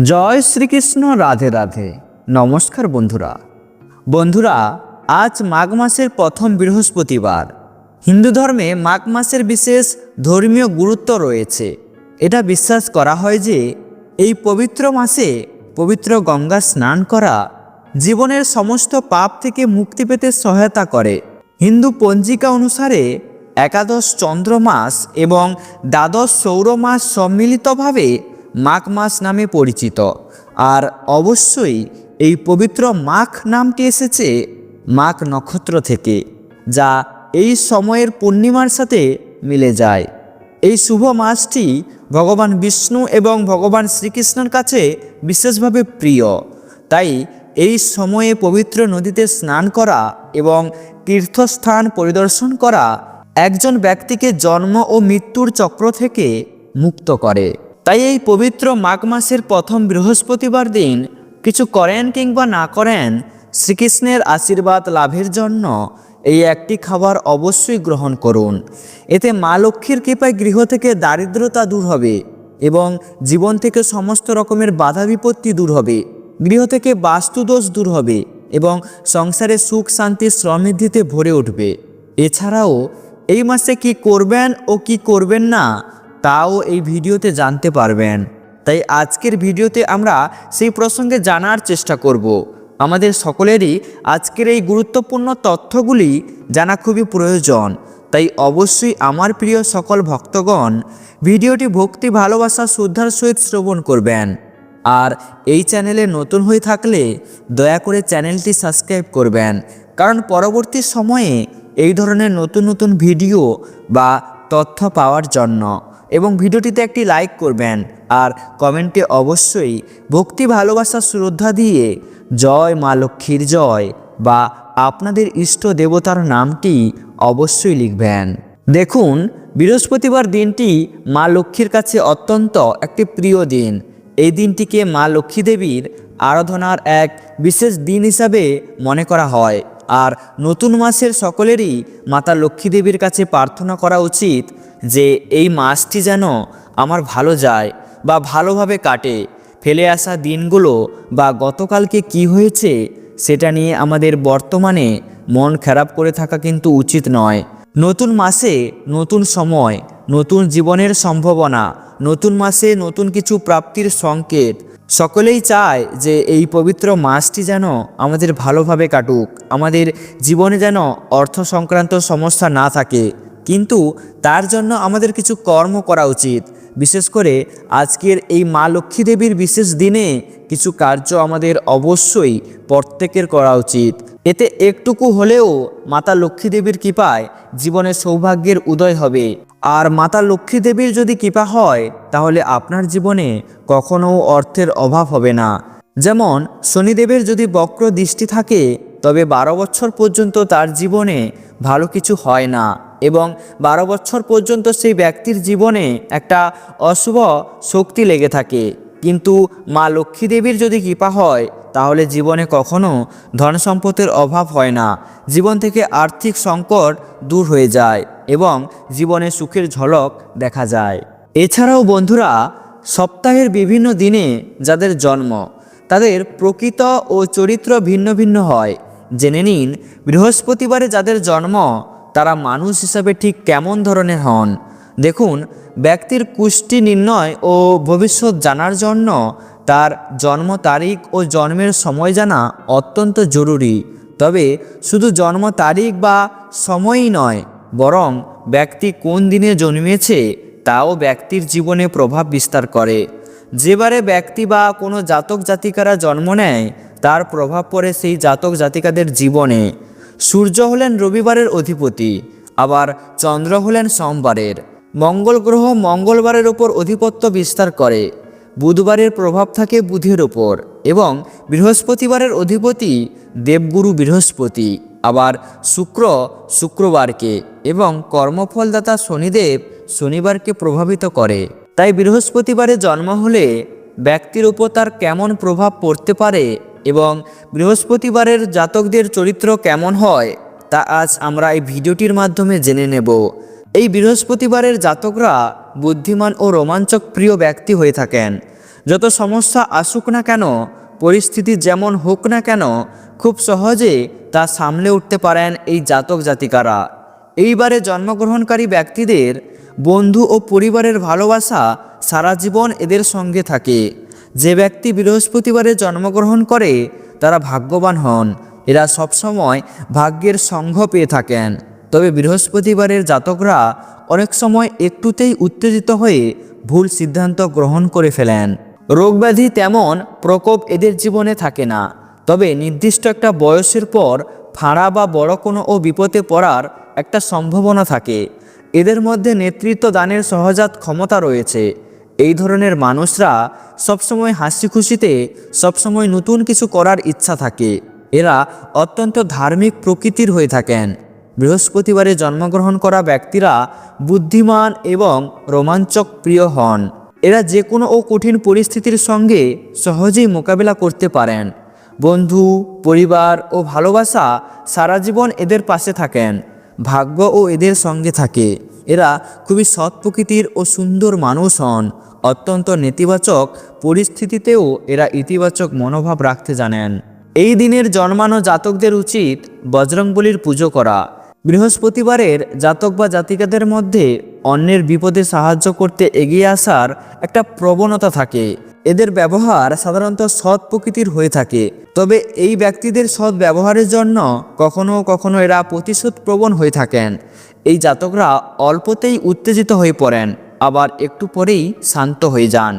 জয় শ্রীকৃষ্ণ, রাধে রাধে। নমস্কার বন্ধুরা। বন্ধুরা, আজ মাঘ মাসের প্রথম বৃহস্পতিবার। হিন্দু ধর্মে মাঘ মাসের বিশেষ ধর্মীয় গুরুত্ব রয়েছে। এটা বিশ্বাস করা হয় যে, এই পবিত্র মাসে পবিত্র গঙ্গা স্নান করা জীবনের সমস্ত পাপ থেকে মুক্তি পেতে সহায়তা করে। হিন্দু পঞ্জিকা অনুসারে একাদশ চন্দ্র মাস এবং দ্বাদশ সৌর মাস সম্মিলিতভাবে মাঘ মাস নামে পরিচিত। আর অবশ্যই এই পবিত্র মাঘ নামটি এসেছে মাঘ নক্ষত্র থেকে, যা এই সময়ের পূর্ণিমার সাথে মিলে যায়। এই শুভ মাসটি ভগবান বিষ্ণু এবং ভগবান শ্রীকৃষ্ণের কাছে বিশেষভাবে প্রিয়। তাই এই সময়ে পবিত্র নদীতে স্নান করা এবং তীর্থস্থান পরিদর্শন করা একজন ব্যক্তিকে জন্ম ও মৃত্যুর চক্র থেকে মুক্ত করে। তাই এই পবিত্র মাঘ মাসের প্রথম বৃহস্পতিবার দিন কিছু করেন কিংবা না করেন, শ্রীকৃষ্ণের আশীর্বাদ লাভের জন্য এই একটি খাবার অবশ্যই গ্রহণ করুন। এতে মা লক্ষ্মীর কৃপায় গৃহ থেকে দারিদ্রতা দূর হবে এবং জীবন থেকে সমস্ত রকমের বাধা বিপত্তি দূর হবে, গৃহ থেকে বাস্তুদোষ দূর হবে এবং সংসারে সুখ শান্তি সমৃদ্ধিতে ভরে উঠবে। এছাড়াও এই মাসে কি করবেন ও কি করবেন না তাও এই ভিডিওতে জানতে পারবেন। তাই আজকের ভিডিওতে আমরা সেই প্রসঙ্গে জানার চেষ্টা করব। আমাদের সকলেরই আজকের এই গুরুত্বপূর্ণ তথ্যগুলি জানা খুবই প্রয়োজন। তাই অবশ্যই আমার প্রিয় সকল ভক্তগণ, ভিডিওটি ভক্তি, ভালোবাসা, শ্রদ্ধার সহিত শ্রবণ করবেন। আর এই চ্যানেলে নতুন হয়ে থাকলে দয়া করে চ্যানেলটি সাবস্ক্রাইব করবেন। কারণ পরবর্তী সময়ে এই ধরনের নতুন নতুন ভিডিও বা তথ্য পাওয়ার জন্য এবং ভিডিওটিতে একটি লাইক করবেন। আর কমেন্টে অবশ্যই ভক্তি, ভালোবাসা, শ্রদ্ধা দিয়ে জয় মা লক্ষ্মীর জয় বা আপনাদের ইষ্ট দেবতার নামটি অবশ্যই লিখবেন। দেখুন, বৃহস্পতিবার দিনটি মা লক্ষ্মীর কাছে অত্যন্ত একটি প্রিয় দিন। এই দিনটিকে মা লক্ষ্মী দেবীর আরাধনার এক বিশেষ দিন হিসাবে মনে করা হয়। আর নতুন মাসের সকলেরই মাতা লক্ষ্মী দেবীর কাছে প্রার্থনা করা উচিত যে এই মাসটি যেন আমার ভালো যায় বা ভালোভাবে কাটে, ফেলে আসা দিনগুলো বা গতকালকে কি হয়েছে সেটা নিয়ে আমাদের বর্তমানে মন খারাপ করে থাকা কিন্তু উচিত নয়। নতুন মাসে নতুন সময়, নতুন জীবনের সম্ভাবনা, নতুন মাসে নতুন কিছু প্রাপ্তির সংকেত, সকলেই চায় যে এই পবিত্র মাসটি যেন আমাদের ভালোভাবে কাটুক, আমাদের জীবনে যেন অর্থ সংক্রান্ত সমস্যা না থাকে। কিন্তু তার জন্য আমাদের কিছু কর্ম করা উচিত। বিশেষ করে আজকের এই মা লক্ষ্মী দেবীর বিশেষ দিনে কিছু কার্য আমাদের অবশ্যই প্রত্যেকের করা উচিত। এতে একটুকু হলেও মাতা লক্ষ্মী দেবীর কৃপায় জীবনে সৌভাগ্যের উদয় হবে। আর মাতা লক্ষ্মী দেবীর যদি কৃপা হয়, তাহলে আপনার জীবনে কখনো অর্থের অভাব হবে না। যেমন শনিদেবের যদি বক্র দৃষ্টি থাকে, তবে বারো বছর পর্যন্ত তার জীবনে ভালো কিছু হয় না। এবং বারো বছর পর্যন্ত সেই ব্যক্তির জীবনে একটা অশুভ শক্তি লেগে থাকে। কিন্তু মা লক্ষ্মী দেবীর যদি কৃপা হয়, তাহলে জীবনে কখনো ধন সম্পদের অভাব হয় না। জীবন থেকে আর্থিক সংকট দূর হয়ে যায় এবং জীবনে সুখের ঝলক দেখা যায়। এছাড়াও বন্ধুরা, সপ্তাহের বিভিন্ন দিনে যাদের জন্ম, তাদের প্রকৃত ও চরিত্র ভিন্ন ভিন্ন হয়। জেনে নিন, বৃহস্পতিবারে যাদের জন্ম তারা মানুষ হিসাবে ঠিক কেমন ধরনের হন? দেখুন, ব্যক্তির কুষ্টি নির্ণয় ও ভবিষ্যৎ জানার জন্য তার জন্ম তারিখ ও জন্মের সময় জানা অত্যন্ত জরুরি। তবে শুধু জন্ম তারিখ বা সময়ই নয়, বরং ব্যক্তি কোন দিনে জন্মেছে তাও ব্যক্তির জীবনে প্রভাব বিস্তার করে। যেবারে ব্যক্তি বা কোনো জাতক জাতিকারা জন্ম নেয়, তার প্রভাব পড়ে সেই জাতক জাতিকাদের জীবনে। সূর্য হলেন রবিবারের অধিপতি, আবার চন্দ্র হলেন সোমবারের। মঙ্গল গ্রহ মঙ্গলবারের ওপর অধিপত্য বিস্তার করে। বুধবারের প্রভাব থাকে বুধের ওপর এবং বৃহস্পতিবারের অধিপতি দেবগুরু বৃহস্পতি, আবার শুক্র শুক্রবারকে এবং কর্মফলদাতা শনিদেব শনিবারকে প্রভাবিত করে। তাই বৃহস্পতিবারে জন্ম হলে ব্যক্তির উপর তার কেমন প্রভাব পড়তে পারে এবং বৃহস্পতিবারের জাতকদের চরিত্র কেমন হয়, তা আজ আমরা এই ভিডিওটির মাধ্যমে জেনে নেব। এই বৃহস্পতিবারের জাতকরা বুদ্ধিমান ও রোমাঞ্চক প্রিয় ব্যক্তি হয়ে থাকেন। যত সমস্যা আসুক না কেন, পরিস্থিতি যেমন হোক না কেন, খুব সহজে তা সামলে উঠতে পারেন এই জাতক জাতিকারা। এইবারে জন্মগ্রহণকারী ব্যক্তিদের বন্ধু ও পরিবারের ভালোবাসা সারা জীবন এদের সঙ্গে থাকে। যে ব্যক্তি বৃহস্পতিবারে জন্মগ্রহণ করে, তারা ভাগ্যবান হন। এরা সবসময় ভাগ্যের সংঘ পেয়ে থাকেন। তবে বৃহস্পতিবারের জাতকরা অনেক সময় একটুতেই উত্তেজিত হয়ে ভুল সিদ্ধান্ত গ্রহণ করে ফেলেন। রোগব্যাধি তেমন প্রকোপ এদের জীবনে থাকে না। তবে নির্দিষ্ট একটা বয়সের পর ফাঁড়া বা বড় কোনো ও বিপদে পড়ার একটা সম্ভাবনা থাকে। এদের মধ্যে নেতৃত্ব দানের সহজাত ক্ষমতা রয়েছে। এই ধরনের মানুষরা সবসময় হাসি খুশিতে সবসময় নতুন কিছু করার ইচ্ছা থাকে। এরা অত্যন্ত ধার্মিক প্রকৃতির হয়ে থাকেন। বৃহস্পতিবারে জন্মগ্রহণ করা ব্যক্তিরা বুদ্ধিমান এবং রোমাঞ্চক প্রিয় হন। এরা যে কোনো ও কঠিন পরিস্থিতির সঙ্গে সহজেই মোকাবিলা করতে পারেন। বন্ধু, পরিবার ও ভালোবাসা সারা জীবন এদের পাশে থাকেন। ভাগ্য ও এদের সঙ্গে থাকে। এরা খুবই সৎ প্রকৃতির ও সুন্দর মানুষ হন। অত্যন্ত নেতিবাচক পরিস্থিতিতেও এরা ইতিবাচক মনোভাব রাখতে জানেন। এই দিনের জন্মানো জাতকদের উচিত বজরংবলির পুজো করা। বৃহস্পতিবারের জাতক বা জাতিকাদের মধ্যে অন্যের বিপদে সাহায্য করতে এগিয়ে আসার একটা প্রবণতা থাকে। এদের ব্যবহার সাধারণত সৎ প্রকৃতির হয়ে থাকে। তবে এই ব্যক্তিদের সৎ ব্যবহারের জন্য কখনো কখনো এরা প্রতিশোধ প্রবণ হয়ে থাকেন। এই জাতকরা অল্পতেই উত্তেজিত হয়ে পড়েন, আবার একটু পরেই শান্ত হয়ে যান।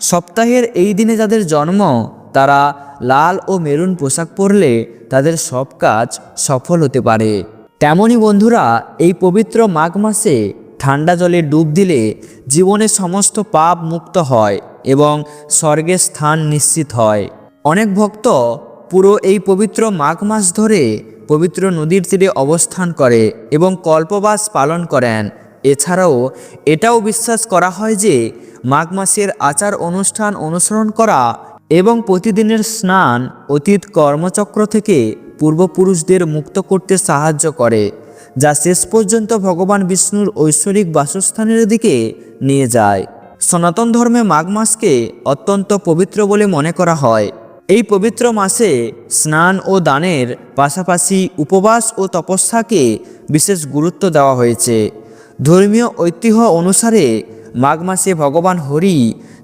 সপ্তাহের এই দিনে যাদের জন্ম, তারা লাল ও মেরুন পোশাক পরলে তাদের সব কাজ সফল হতে পারে। তেমনি বন্ধুরা, এই পবিত্র মাঘ মাসে ঠান্ডা জলে ডুব দিলে জীবনে সমস্ত পাপ মুক্ত হয় এবং স্বর্গের স্থান নিশ্চিত হয়। অনেক ভক্ত পুরো এই পবিত্র মাঘ মাস ধরে পবিত্র নদীর তীরে অবস্থান করে এবং কল্পবাস পালন করেন। এছাড়াও এটাও বিশ্বাস করা হয় যে মাঘ মাসের আচার অনুষ্ঠান অনুসরণ করা এবং প্রতিদিনের স্নান, অতীত কর্মচক্র থেকে পূর্বপুরুষদের মুক্ত করতে সাহায্য করে, যা শেষ পর্যন্ত ভগবান বিষ্ণুর ঐশ্বরিক বাসস্থানের দিকে নিয়ে যায়। সনাতন ধর্মে মাঘ মাসকে অত্যন্ত পবিত্র বলে মনে করা হয়। এই পবিত্র মাসে স্নান ও দানের পাশাপাশি উপবাস ও তপস্যাকে বিশেষ গুরুত্ব দেওয়া হয়েছে। ধর্মীয় ঐতিহ্য অনুসারে মাঘ মাসে ভগবান হরি,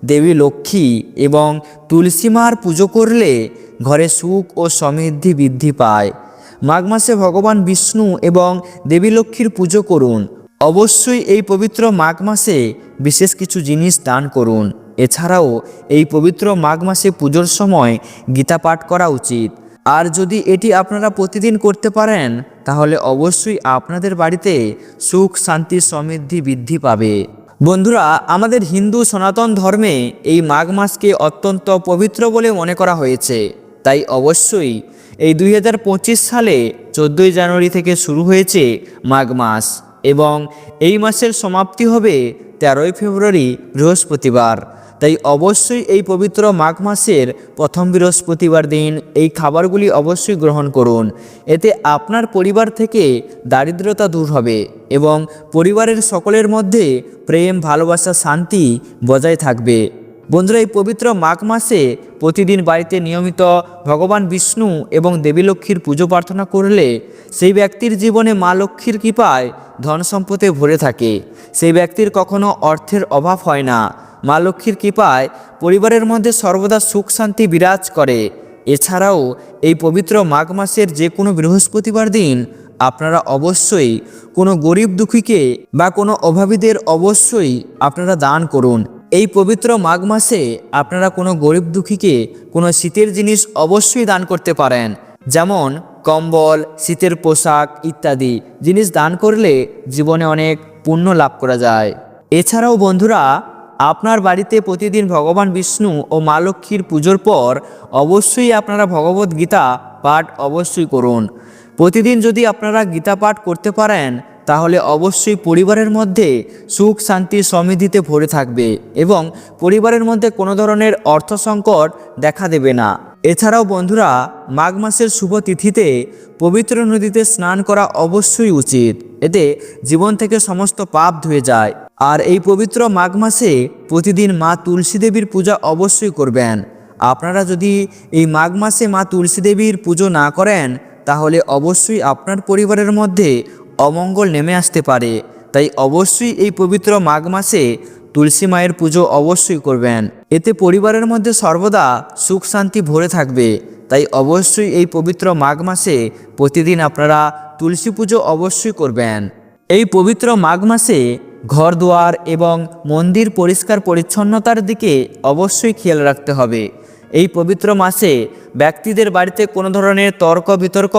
দেবী লক্ষ্মী এবং তুলসীমার পুজো করলে ঘরে সুখ ও সমৃদ্ধি বৃদ্ধি পায়। মাঘ মাসে ভগবান বিষ্ণু এবং দেবী লক্ষ্মীর পুজো করুন। অবশ্যই এই পবিত্র মাঘ মাসে বিশেষ কিছু জিনিস দান করুন। এছাড়াও এই পবিত্র মাঘ মাসে পুজোর সময় গীতা পাঠ করা উচিত। আর যদি এটি আপনারা প্রতিদিন করতে পারেন, তাহলে অবশ্যই আপনাদের বাড়িতে সুখ, শান্তি, সমৃদ্ধি বৃদ্ধি পাবে। বন্ধুরা, আমাদের হিন্দু সনাতন ধর্মে এই মাঘ মাসকে অত্যন্ত পবিত্র বলে মনে করা হয়েছে। তাই অবশ্যই এই দুই হাজার পঁচিশ সালে চোদ্দোই জানুয়ারি থেকে শুরু হয়েছে মাঘ মাস এবং এই মাসের সমাপ্তি হবে তেরোই ফেব্রুয়ারি বৃহস্পতিবার। তাই অবশ্যই এই পবিত্র মাঘ মাসের প্রথম বৃহস্পতিবার দিন এই খাবারগুলি অবশ্যই গ্রহণ করুন। এতে আপনার পরিবার থেকে দারিদ্রতা দূর হবে এবং পরিবারের সকলের মধ্যে প্রেম, ভালোবাসা, শান্তি বজায় থাকবে। বন্ধুরা, এই পবিত্র মাঘ মাসে প্রতিদিন বাড়িতে নিয়মিত ভগবান বিষ্ণু এবং দেবী লক্ষ্মীর পুজো প্রার্থনা করলে সেই ব্যক্তির জীবনে মা লক্ষ্মীর কৃপায় ধন সম্পদে ভরে থাকে। সেই ব্যক্তির কখনো অর্থের অভাব হয় না। মা লক্ষ্মীর কৃপায় পরিবারের মধ্যে সর্বদা সুখ শান্তি বিরাজ করে। এছাড়াও এই পবিত্র মাঘ মাসের যে কোনো বৃহস্পতিবার দিন আপনারা অবশ্যই কোনো গরিব দুঃখীকে বা কোনো অভাবীদের অবশ্যই আপনারা দান করুন। এই পবিত্র মাঘ মাসে আপনারা কোনো গরিব দুঃখীকে কোনো শীতের জিনিস অবশ্যই দান করতে পারেন। যেমন কম্বল, শীতের পোশাক ইত্যাদি জিনিস দান করলে জীবনে অনেক পুণ্য লাভ করা যায়। এছাড়াও বন্ধুরা, আপনার বাড়িতে প্রতিদিন ভগবান বিষ্ণু ও মা লক্ষ্মীর পুজোর পর অবশ্যই আপনারা ভগবত গীতা পাঠ অবশ্যই করুন। প্রতিদিন যদি আপনারা গীতা পাঠ করতে পারেন তাহলে অবশ্যই পরিবারের মধ্যে সুখ শান্তি সমৃদ্ধিতে ভরে থাকবে এবং পরিবারের মধ্যে কোনো ধরনের অর্থ সংকট দেখা দেবে না। এছাড়াও বন্ধুরা, মাঘ মাসের শুভ তিথিতে পবিত্র নদীতে স্নান করা অবশ্যই উচিত। এতে জীবন থেকে সমস্ত পাপ ধুয়ে যায়। আর এই পবিত্র মাঘ মাসে প্রতিদিন মা তুলসী দেবীর পূজা অবশ্যই করবেন। আপনারা যদি এই মাঘ মাসে মা তুলসী দেবীর পুজো না করেন, তাহলে অবশ্যই আপনার পরিবারের মধ্যে অমঙ্গল নেমে আসতে পারে। তাই অবশ্যই এই পবিত্র মাঘ মাসে তুলসী মায়ের পুজো অবশ্যই করবেন। এতে পরিবারের মধ্যে সর্বদা সুখ শান্তি ভরে থাকবে। তাই অবশ্যই এই পবিত্র মাঘ মাসে প্রতিদিন আপনারা তুলসী পুজো অবশ্যই করবেন। এই পবিত্র মাঘ মাসে ঘর দুয়ার এবং মন্দির পরিষ্কার পরিচ্ছন্নতার দিকে অবশ্যই খেয়াল রাখতে হবে। এই পবিত্র মাসে ব্যক্তিদের বাড়িতে কোনো ধরনের তর্ক, বিতর্ক,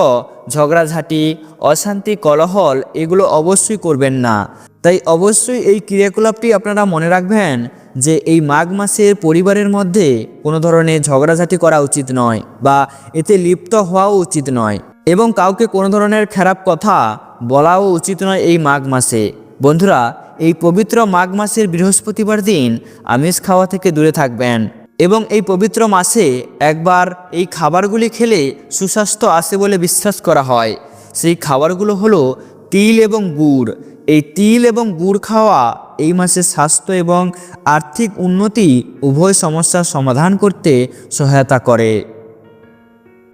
ঝগড়াঝাঁটি, অশান্তি, কলহল এগুলো অবশ্যই করবেন না। তাই অবশ্যই এই ক্রিয়াকলাপটি আপনারা মনে রাখবেন যে এই মাঘ মাসের পরিবারের মধ্যে কোনো ধরনের ঝগড়াঝাঁটি করা উচিত নয় বা এতে লিপ্ত হওয়াও উচিত নয় এবং কাউকে কোনো ধরনের খারাপ কথা বলাও উচিত নয় এই মাঘ মাসে। বন্ধুরা, এই পবিত্র মাঘ মাসের বৃহস্পতিবার দিন আমিষ খাওয়া থেকে দূরে থাকবেন। এবং এই পবিত্র মাসে একবার এই খাবারগুলি খেলে সুস্বাস্থ্য আসে বলে বিশ্বাস করা হয়। সেই খাবারগুলো হলো তিল এবং গুড়। এই তিল এবং গুড় খাওয়া এই মাসে স্বাস্থ্য এবং আর্থিক উন্নতি উভয় সমস্যার সমাধান করতে সহায়তা করে।